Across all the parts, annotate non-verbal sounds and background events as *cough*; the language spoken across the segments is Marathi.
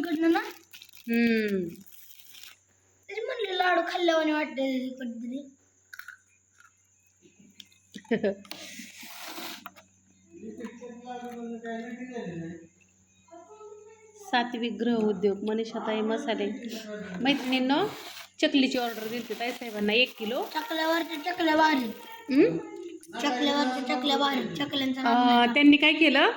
कडनं ना? हम्म. तरी म्हणले लाडू खाल्ल्यावाने वाटते कधीतरी सात्विक गृह उद्योग मनीषाताई मसाले. मैत्रिणींनो चकलीची ऑर्डर दिली ताई साहेबांना एक किलो. चकल्यावरच्या चकल्या भारी. हम्म? चकल्यावरच्या चकल्या भारी. चकल्यांचा अं, त्यांनी काय केलं?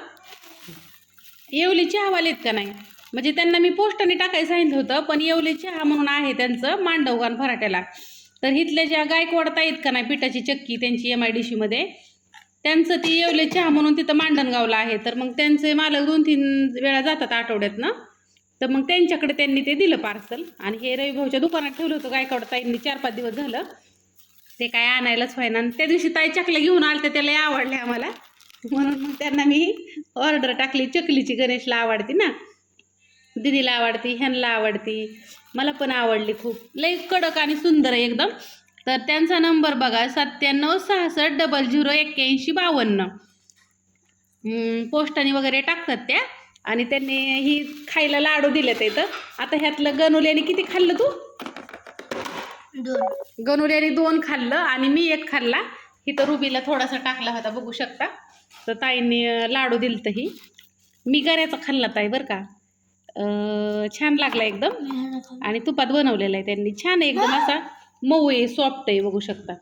येवले चहावाले आहेत का नाही? म्हणजे त्यांना मी पोस्टाने टाकायला सांगितलं होतं पण येवले चहा म्हणून आहे त्यांचं मांडवगान फराट्याला. तर इथल्या ज्या गायकवाडता आहेत का नाही पिठाची चक्की त्यांची एम आय डी सीमध्ये त्यांचं ती येवले चहा म्हणून तिथं मांडणगावला आहे. तर मग त्यांचे मालक दोन तीन वेळा जातात आठवड्यात ना तर मग त्यांच्याकडे त्यांनी ते दिलं पार्सल आणि हे रविभाऊच्या दुकानात ठेवलं होतं गायकवाड ताईंनी चार पाच दिवस झालं. ते काय आणायलाच व्हायना आणि त्या दिवशी ताई चकल्या घेऊन आले तर त्याला आवडले आम्हाला. म्हणून मग त्यांना मी ऑर्डर टाकली चकलीची गणेशला आवडती ना. दिदीला आवडती ह्यांना आवडती. मला पण आवडली खूप. लई कडक आणि सुंदर आहे एकदम. तर त्यांचा नंबर बघा सत्त्याण्णव सहासष्ट डबल झिरो एक्क्याऐंशी बावन्न. पोस्टाने वगैरे टाकतात त्या. आणि त्यांनी ही खायला लाडू दिलेत इथं. आता ह्यातलं गणुल्याने किती खाल्लं तू? गणुल्याने दोन खाल्लं आणि मी एक खाल्ला. इथं रुबीला थोडासा टाकला होता बघू शकता. तर ताईंनी लाडू दिलतं ही. मी गऱ्याचा खाल्ला ताई बरं का. छान लागला एकदम. आणि तुपात बनवलेला आहे त्यांनी. छान एकदम असा मऊ आहे सॉफ्ट आहे बघू शकता.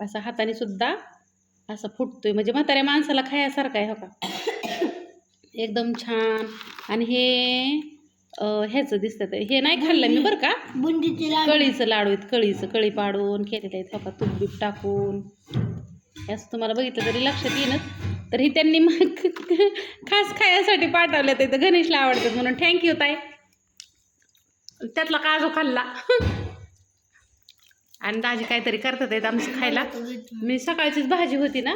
असा हाताने सुद्धा असं फुटतोय. म्हणजे म्हाताऱ्या माणसाला खायासारखं आहे हो का? एकदम छान. आणि हे अं, ह्याचं दिसतं. हे नाही खाल्लं मी बरं का? कळीचं लाडू आहेत. कळीचं कळी पाडून केलेले आहेत हो का? तूप बीप टाकून. असं तुम्हाला बघितलं तरी लक्षात येईनच. तर ही त्यांनी मग *laughs* खास खायासाठी पाठवलं ते तर गणेशला आवडतात म्हणून. थँक्यू ताई. त्यातला काजू खाल्ला. *laughs* आणि दाजी काहीतरी करतात आहेत आमचं खायला. मी सकाळचीच भाजी होती ना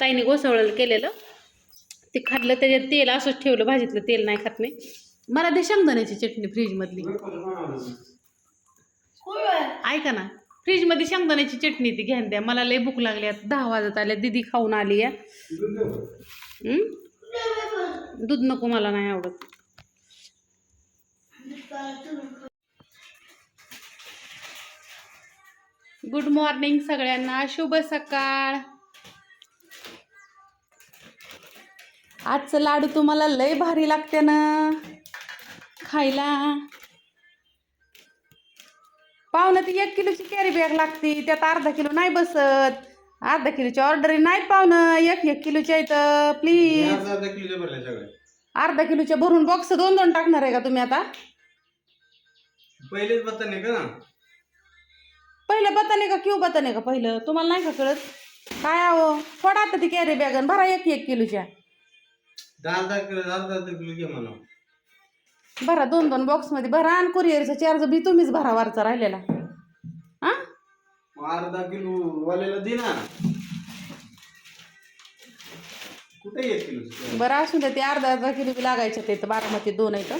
ताईने गोसवळलं केलेलं. ते खाल्लं त्याच्यात तेल असंच ठेवलं भाजीतलं तेल नाही खात मी. मला ते शेंगदाण्याची चटणी फ्रीजमधली ऐका ना. फ्रीजमध्ये शेंगदाण्याची चटणी ती घ्यान द्या. मला लय भूक लागली आता. दहा वाजत आल्या दिदी खाऊन आली या दूध नको मला नाही आवडत. गुड मॉर्निंग सगळ्यांना. शुभ सकाळ. आजचं लाडू तुम्हाला लय भारी लागते ना. खायला. पाहुणं ती एक किलोची कॅरी बॅग लागते त्यात अर्धा किलो नाही बसत. अर्धा किलोची ऑर्डर नाही पाहुणं एक एक किलोच्या इथं प्लीज अर्धा किलो भरले सगळे. अर्धा किलोच्या भरून बॉक्स दोन दोन टाकणार आहे का तुम्ही आता? पहिलेच बत्ता का? पहिलं बताने का? क्यू बताने का पहिलं? तुम्हाला नाही का कळत? काय आहो? थोडा आता ती कॅरी बॅग भरा एक एक किलोच्या. दहा दहा किलो अर्धा अर्धा किलो घे म्हणा. भरा दोन दोन बॉक्समध्ये भरा आणि कुरिअरचा चार्ज बी तुम्हीच भरा वरचा राहिलेला. हां? अर्धा किलो वाल्याला दे ना. कुठे एक किलो बरं असून द्या ते अर्धा अर्धा किलो बी लागायचे ते तर बारामती दोन आहेत.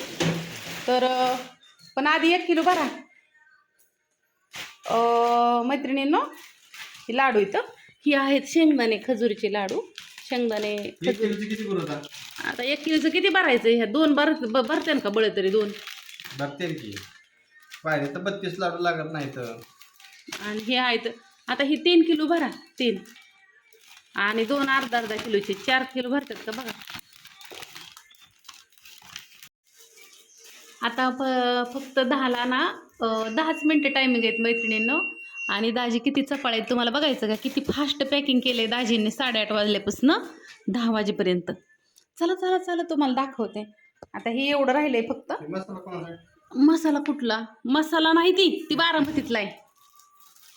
तर अं, पण आधी एक किलो भरा. अं, मैत्रिणींनो हे लाडू इथं. ही आहेत शेंगदाणे खजुरीचे लाडू. शेंगदाणे एक खजूर. किलोची किती करू आता आता एक किलोचं किती भरायचं? ह्या दोन भर भरते का बळ तरी दोन? भरते की. पाहिजे तर बत्तीस लाडू लागत नाही तर. आणि हे आहेत आता ही तीन किलो भरा तीन. आणि दोन अर्धा अर्धा किलोचे चार किलो भरतात का बघा. आता फ फक्त दहाला ना दहाच मिनटं टायमिंग आहेत मैत्रिणींनो. आणि दाजी किती चपाळ आहेत तुम्हाला बघायचं का? किती फास्ट पॅकिंग केलं आहे दाजींनी साडेआठ वाजल्यापासून दहा वाजेपर्यंत. चला चला चला तुम्हाला दाखवते. आता हे एवढं राहिलंय फक्त. मसाला कुठला? मसाला नाही ती ती बारामतीतला आहे.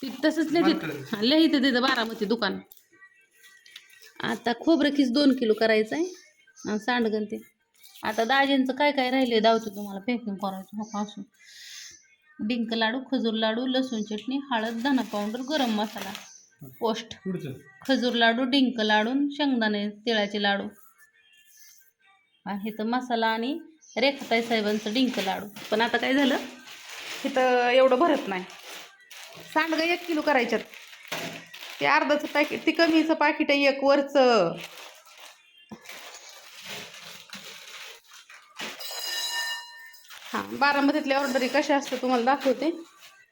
ती तसंच लिहित मात्र. हां लिहित तिथं बारामती दुकान. आता खोबरं खीस दोन किलो करायचं आहे आणि सांडगण ते. आता दाजींचं काय काय राहिले दावतो तुम्हाला. पॅकिंग करायचं हो का असं. डिंक लाडू खजूर लाडू लसूण चटणी हळद धना पावडर गरम मसाला. पोस्ट खजूर लाडू डिंक लाडू शेंगदाणे तिळाचे लाडू. आहे तर मसाला आणि रेखाताई साहेबांचं डिंक लाडू. पण आता काय झालं? इथं एवढं भरत नाही. सांडगं एक किलो करायच्यात. ते अर्धाचं पॅकेट ती कमीचं पाकिट आहे एक वरचं. हां बारामतीतल्या ऑर्डरी कशा असतात तुम्हाला दाखवते.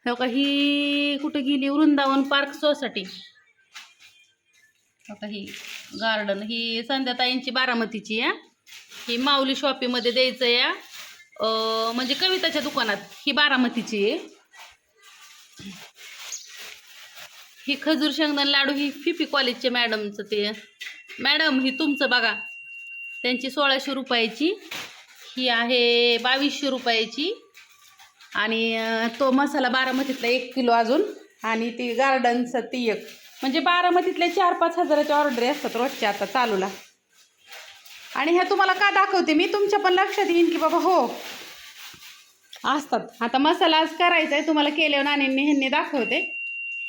हो का ही कुठे गेली? Vrindavan Park Society. हो का ही गार्डन ही संध्याताईंची बारामतीची या ही माऊली शॉपीमध्ये द्यायचं या म्हणजे कविताच्या दुकानात ही बारामतीची आहे. ही खजूर शेंगदाण लाडू ही फिफी कॉलेजच्या मॅडमचं ते. मॅडम ही तुमचं बघा. त्यांची सोळाशे रुपयाची ही आहे बावीसशे रुपयाची. आणि तो मसाला बारामतीतला एक किलो अजून. आणि ती गार्डनचं ती एक. म्हणजे बारामतीतल्या चार पाच हजाराच्या ऑर्डरी असतात रोजच्या आता चालूला. आणि ह्या तुम्हाला का दाखवते मी? तुमच्या पण लक्षात येईन की बाबा हो. असतात. आता मसाला आज करायचा आहे. तुम्हाला केल्यावर नाण्यांनी ह्यांनी दाखवते.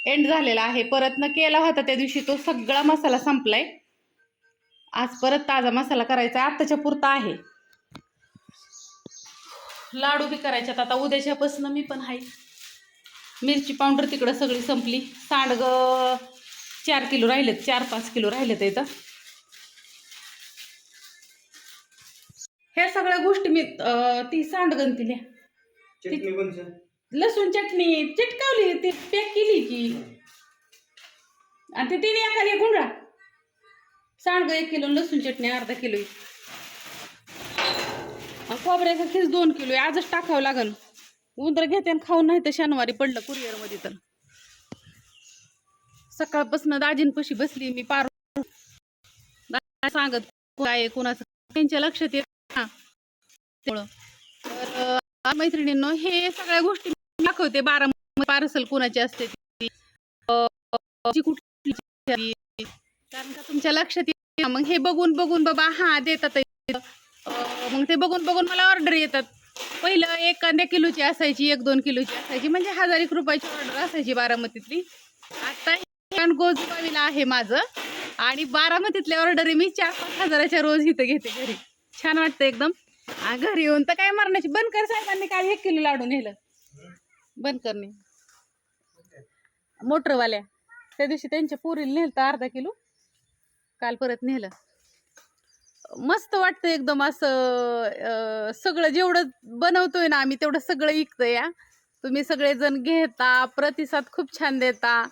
एंड झालेला आहे. परत न केला होता त्या दिवशी तो सगळा मसाला संपलाय. आज परत ताजा मसाला करायचा आत्ताच्या पुरता आहे. लाडू बी करायच्यात. आता उद्याच्यापासून मी पण आहे मिरची पावडर तिकडं सगळी संपली. सांडगं चार किलो राहिलेत. चार पाच किलो राहिलेत इथं. ह्या सगळ्या गोष्टी मी ती सांडगं दिल्या. चटणी पण sir. लसूण चटणी. चिटकावली. ती पॅक केली की. आणि ते तिने एखादी गुंडा. सांडगं एक किलो लसूण चटणी अर्धा किलो. खोबऱ्याचं खीस दोन किलो आहे. आजच टाकावं लागन. उंदर घेते आणि खाऊन नाही तर शनिवारी पडलं कुरिअरमध्ये तर. सकाळपासून दाजींपाशी बसली मी पार सांगत काय कुणाचं त्यांच्या लक्षात येत ना. तर मैत्रिणींनो हे सगळ्या गोष्टी दाखवते. बारा पार्सल कुणाची असते ती. कुठली कारण का तुमच्या लक्षात येत मग हे बघून बघून बाबा हा देतात मग ते बघून बघून मला ऑर्डर येतात. पहिलं एक कांद्या किलोची असायची एक दोन किलोची असायची. म्हणजे हजार एक रुपयाची ऑर्डर असायची बारामतीतली. आता गोजबावीला आहे माझं. आणि बारामतीतल्या ऑर्डर मी चार पाच हजाराच्या रोज इथं घेते घरी. छान वाटतं एकदम. घरी येऊन तर काय मारण्याची बनकर साहेबांनी काल एक किलो लाडू नेलं. बनकरने. मोटरवाल्या. त्या दिवशी त्यांच्या पोरीला नेलं तर अर्धा किलो. काल परत नेलं. मस्त वाटतं एकदम असं सगळं जेवढं बनवतोय ना आम्ही तेवढं सगळं विकतं या तुम्ही सगळेजण घेता प्रतिसाद खूप छान देता.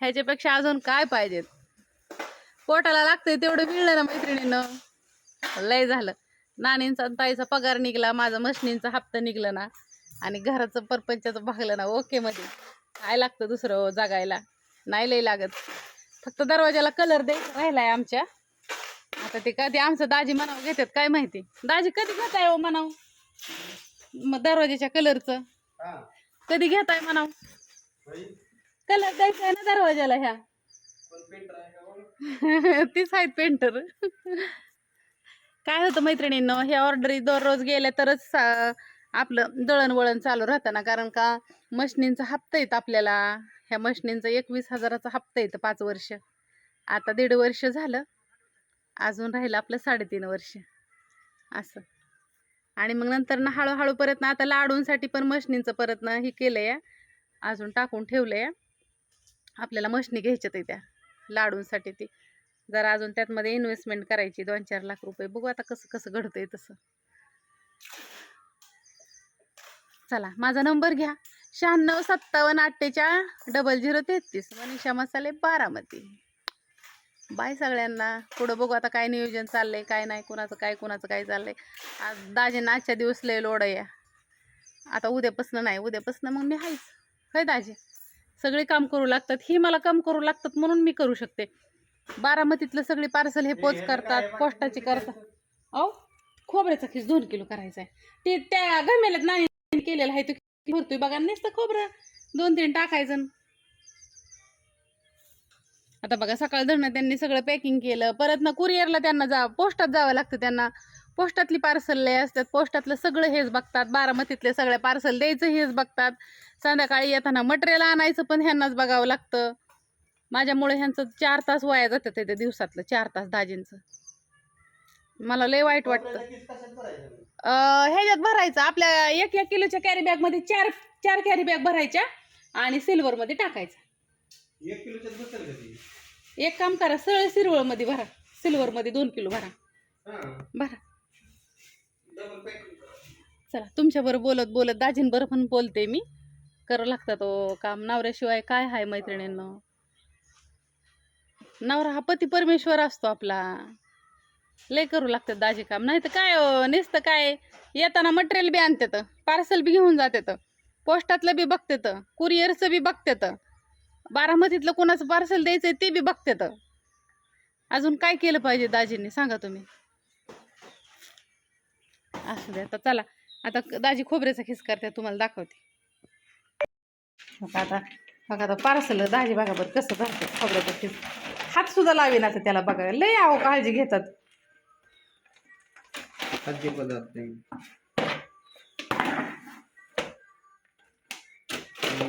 ह्याच्यापेक्षा अजून काय पाहिजेत? पोटाला लागतंय तेवढं मिळलं ना मैत्रिणीनं. लय झालं. नानींचा आणि ताईचा पगार निघला माझा मशनींचा हप्ता निघला ना. आणि घराचं परपंचाचं भागलं ना ओके मध्ये. काय लागतं दुसरं जागायला? जगायला नाही लय लागत. फक्त दरवाजाला कलर द्यायचा राहिलाय आमच्या. आता ते कधी आमचं दाजी म्हणावं घेतात काय माहिती? दाजी कधी घेताय हो म्हणाव? मग दरवाजाच्या कलरचं. हा. कधी घेताय म्हणाव? कलर द्यायचा आहे ना दरवाजाला ह्या? *laughs* तीच आहेत पेंटर. काय होतं मैत्रिणींनो ह्या ऑर्डरी दररोज गेल्या तरच आपलं दळणवळण चालू राहतं ना. कारण का मशनींचा हप्ता येतं आपल्याला. ह्या मशनींचा एकवीस हजाराचा हप्ता येतं पाच वर्ष. आता दीड वर्ष झालं. अजून राहिलं आपलं साडेतीन वर्ष. असं. आणि मग नंतर ना हळूहळू परत ना आता लाडूंसाठी पण मशनींचं परत ना हे केलं आहे अजून टाकून ठेवलं आहे आपल्याला मशनी घ्यायच्यात त्या. लाडूंसाठी ती. जरा अजून त्यातमध्ये इन्व्हेस्टमेंट करायची दोन चार लाख रुपये. बघू आता कसं कसं घडतंय तसं. चला माझा नंबर घ्या. शहाण्णव सत्तावन्न अठ्ठेचाळ डबल झिरो तेहतीस. मनीषा मसाले बारामती. बाय सगळ्यांना. पुढं बघू आता काय नियोजन चाललंय काय नाही कुणाचं काय कुणाचं काय चाललंय. आज दाजींना आजच्या दिवस लय लोड आहे. आता उद्यापासनं नाही उद्यापासनं मग मी हायच. होय दाजी? सगळे काम करू लागतात ही मला काम करू लागतात म्हणून मी करू शकते. बारामतीतलं सगळे पार्सल हे पोच करतात पोस्टाचे करतात. अहो खोबऱ्याचा खीस दोन किलो करायचा आहे ते त्या गमेल्यात नाही केलेलं आहे तो भरतोय बघा नुसतं खोबरं. दोन तीन टाकायचं आता बघा सकाळधरणं त्यांनी सगळं पॅकिंग केलं. परत ना कुरिअरला त्यांना जा पोस्टात जावं लागतं त्यांना. पोस्टातली पार्सल लय असतात. पोस्टातलं सगळं हेच बघतात. बारामतीतले सगळे पार्सल द्यायचं हेच बघतात. संध्याकाळी येताना मटेरियल आणायचं पण ह्यांनाच बघावं लागतं. माझ्यामुळे ह्यांचं चार तास वाया ते त्या दिवसातलं. चार तास दाजींचं. मला लय वाईट वाटतं. ह्याच्यात भरायचं. आपल्या एक एक किलोच्या कॅरी बॅगमध्ये चार चार कॅरी बॅग भरायच्या आणि सिल्वरमध्ये टाकायचं. एक किलोच्या एक काम करा सरळ सिल्वरमध्ये भरा. सिल्वरमध्ये दोन किलो भरा. भरा. चला तुमच्याबरोबर बोलत बोलत दाजींबरोबर पण बोलते मी. करू लागतात ओ काम. नवऱ्याशिवाय काय आहे मैत्रिणींनो? नवरा हा पती परमेश्वर असतो आपला. लय करू लागतात दाजी काम. नाही तर काय हो नुसतं काय? येताना मटेरियल बी आणतात पार्सल बी घेऊन जातात पोस्टातलं बी बघतात कुरिअरचं बी बघतात. बारामतीतलं कोणाचं पार्सल द्यायचं ते बी बघतात अजून काय केलं पाहिजे दाजींनी? सांगा तुम्ही. असू द्या आता चला. आता दाजी खोबऱ्याचा खिस करते तुम्हाला दाखवते. बघा आता बघा आता पार्सल दाजी बघा बरं कसं भरते खोबऱ्याचा खिस. हात सुद्धा लावेन आता त्याला बघा. लय आहो काळजी घेतात.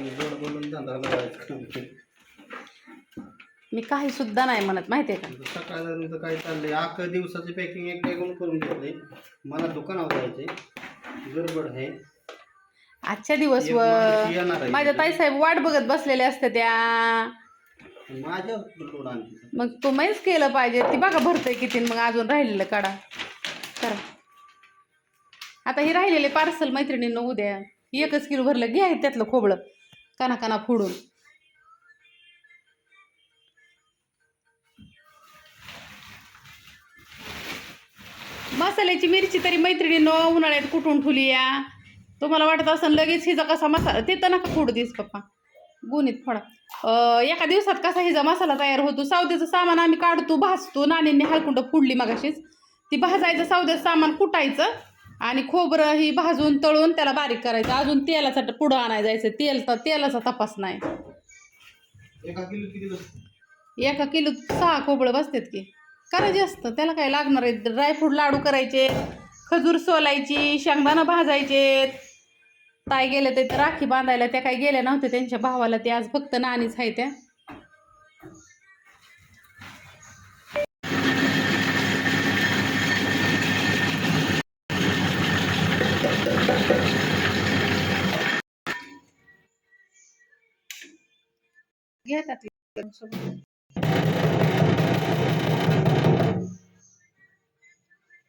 गोड बोलून धंदा लावायचा. मी काही सुद्धा नाही म्हणत माहितीये का? सकाळपर्यंत काय चाललंय. अख्खं दिवसाचं पॅकिंग एक एकूण करून घेतलंय. मला दुकानावर जायचंय. गडबड आहे. आजच्या दिवस एक माणूस येणार आहे. माझ्या ताईसाहेब वाट बघत बसलेले असते त्या. माझ्या लोड मग तुम्हीच केलं पाहिजे. ती बघा भरतंय किती मग अजून राहिलेलं काढा. करा. आता हे राहिलेले पार्सल मैत्रिणींना उद्या. एकच किलो भरलं घ्या हे त्यातलं खोबळं काना काना फोडून. मसाल्याची मिरची तरी मैत्रिणीनं उन्हाळ्यात कुठून ठुली या? तुम्हाला वाटत असं लगेच हिचा कसा मसाला ते तर नका फोडू दिस पप्पा. गुणीत फोडा. एका दिवसात कसा हिचा मसाला तयार होतो? सावद्याचं सामान आम्ही काढतो भाजतो नाणींनी हलकुंड फुडली मगाशीच. ती भाजायचं सावद्याचं सामान कुटायचं आणि खोबरं ही भाजून तळून त्याला बारीक करायचं. अजून तेलाचा पुडं आणायला जायचं. तेल तर तेलाचा तपास नाही. एका किलो सहा खोबळं बसतात की. करायचे असतं त्याला काय लागणार आहे? ड्रायफ्रूट लाडू करायचे खजूर सोलायची शेंगदाणं भाजायचे. ताई गेले ते तर राखी बांधायला. त्या काही गेल्या नव्हत्या. त्यांच्या भावाला ते आज फक्त नाणीच आहे त्या. घेतात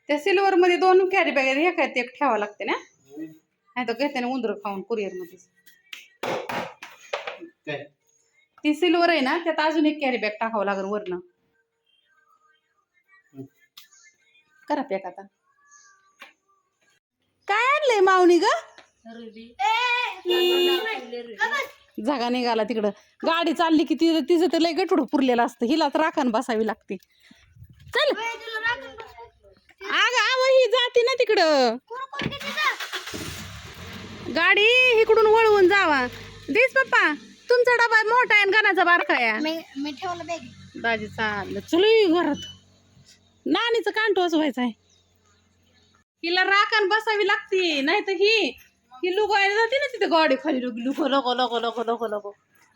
त्या सिल्वर मध्ये दोन कॅरी बॅग हे काय ते एक ठेवावं लागते ना? नाही तर घेते ना उंदर खाऊन कुरिअर मध्ये. ती सिल्वर आहे ना त्यात अजून एक कॅरी बॅग टाकावं लागेल वरनं. करा पॅक आता. मावणी ग? जागा निघाला तिकडं. गाडी चालली की तिचं तिचं तर लय गटुड पुरलेलं असतं. हिलाच राखण बसावी लागते. चल. अग आव ही जाते ना तिकडं? गाडी इकडून वळवून जावा. देस पप्पा तुमचा डबा मोठा आहे आणि गाण्याचा बारका आहे. मी मी ठेवलं बॅग दाजी चाललं. चलो घरात. नानीचं कांटो असं व्हायचं आहे. हिला राखण बसावी लागते नाही तर ही ही लुगायला जाते ना तिथे गाडी खाली लुग लुग लग लग लग लग लग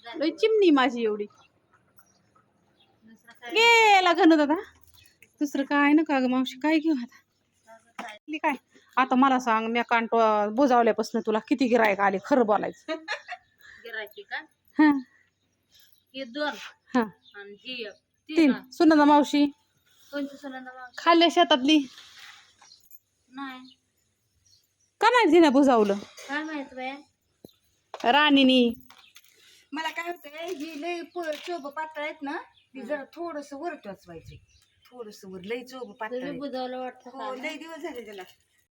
लय चिमणी माझी एवढी. गेला घन दादा दुसरं काय ना का ग मावशी काय घेऊ आता? काय? आता मला सांग मी कांटो बुजावल्यापासून तुला किती गिरायक आले खरं बोलायचं. गिरायची का? हा. हे दोन. हा. आणि ही एक. तीन. सुनंदा मावशी कोणती सुनंदा मावशी? खाल्ल्या शेतातली. नाही. का नाही तिने बुजावलं? काय माहीत बाय राणीनी. मला काय होतंय जी लय प- चोब पातळ आहेत ना ती जरा थोडस वर टोचवायची थोडस वर लय चोब पातळ तुम्ही आहेत. बुजवलं वाटतं हो का? लय दिवस झाले त्याला.